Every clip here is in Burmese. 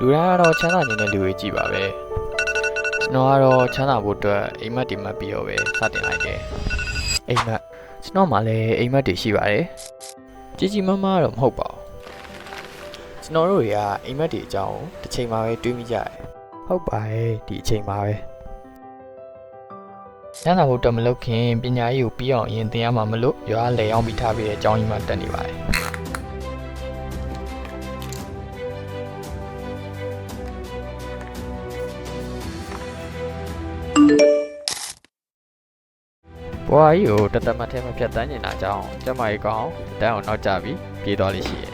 လူတိုင်းကတော့ချမ်းသာနေတဲ့လူတွေကြည့်ပါပဲကျွန်တော်ကတော့ချမ်းသာဖို့အတွက်အိမ်မက်တွေမှတ်ပြီးတော့ပဲစတင်လိုက်တယ်အိမ်မက်ကျွန်တော်မှလည်းအိမ်မက်တွေရှိပါတယ်ကြီးကြီးမားမားတော့မဟုတ်ပါဘူးကျွန်တော်တို့တွေကအိမ်မက်တွေအကြောင်းတစ်ချိန်မှာပဲတွေးမိကြတယ်ဟုတ်ပါရဲ့ဒီအချိန်မှာပဲချမ်းသာဖို့အတွက်မလုပ်ခင်ပညာရေးကိုပြီးအောင်ရင်သင်ရမှာမလို့ရွာလေအောင်ပြီးထားပြီးတဲ့အကြောင်းကြီးမှတက်နေပါတယ် ဘွာကြီးကိုတသက်မထဲမဖြတ်တန်းနေတာကြောင့်ကျမကြီးကောင်တန်းအောင်နောက်ကျပြီးပြေးသွားလိမ့်ရှိရဲ့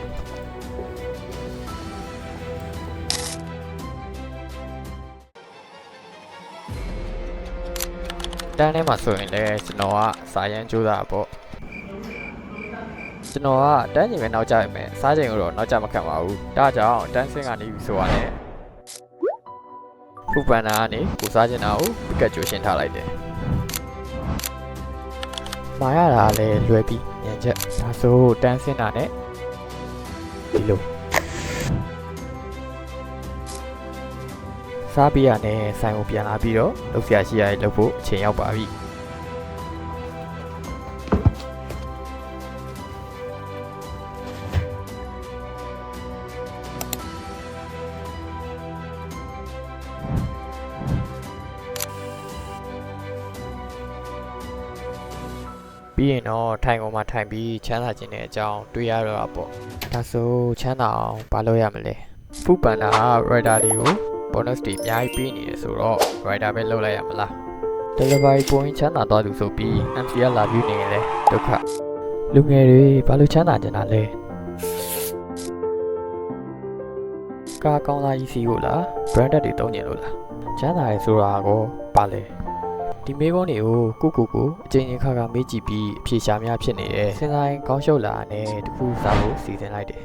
တန်းထဲမှာဆိုရင်လည်းကျွန်တော်ကစာရန်ကြိုးစားပေါ့ကျွန်တော်ကတန်းချိန်ပဲနောက်ကျရမယ်စားချိန်ကိုတော့နောက်ကျမခံပါဘူးဒါကြောင့်တန်းစင်းကနေပြီးဆိုရတယ်ခုပန်နာကနေကိုစားချင်တာကိုပကတ်ကြိုရှင်းထားလိုက်တယ် မာရတာလည်းလွယ်ပြီးညံချက်ဒါဆိုတန်းစင်းတာနဲ့ဒီလိုစားပြရနဲ့ဆိုင်ကိုပြန်လာပြီးတော့လုပ်ဆရာရှိရရဲ့လုပ်ဖို့အချိန်ရောက်ပါပြီ ပြီးရင်တော့ထိုင်ကုန်မှာထိုင်ပြီးချမ်းသာခြင်းတဲ့အကြောင်းတွေးရတော့တာပေါ့ဒါဆိုချမ်းသာအောင်ဘာလုပ်ရမလဲဖူပန်တာ writer တွေကို bonus တွေအများကြီးပေးနေတယ်ဆိုတော့ writer ပဲလုပ်လိုက်ရမလား delivery point ချမ်းသာသွားသူဆိုပြီး MCL လာပြီးနေရင်လဲဒုက္ခလူငယ်တွေဘာလို့ချမ်းသာကြတာလဲကားကောင်းသားကြီးစီကိုလား branded တွေတုံးညင်လို့လားချမ်းသာရဲဆိုတာကိုပါလဲ ဒီမေးခွန်းတွေကိုကိုကိုကိုအချိန်ချင်းခါခါမေးကြည့်ပြီးအဖြေရှာများဖြစ်နေတယ်စဉ်းစားရင်ကောင်းရှုပ်လာတဲ့တခုစားဖို့စီစဉ်လိုက်တယ်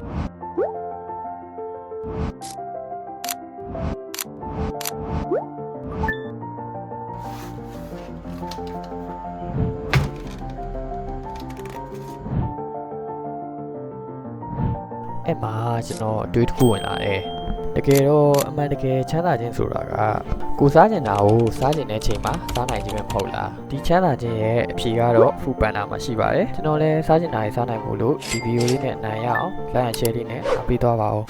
အဲ့မှာကျွန်တော်အတွေးတစ်ခုဝင်လာတယ်တ ကယ်တော့အမှန်တကယ်ချမ်းသာခြင်းဆိုတာကကိုစားကျင်တာကိုစားကျင်တဲ့အချိန်မှာစားနိုင်ခြင်းပဲမဟုတ်လားဒီချမ်းသာခြင်းရဲ့အဖြေကတော့ဖူပန်တာမှာရှိပါတယ်ကျွန်တော်လည်းစားကျင်တာတွေစားနိုင်ဖို့လို့ဒီဗီဒီယိုလေးနဲ့နိုင်ရအောင် like and share လေးနဲ့အားပေးသွားပါဦး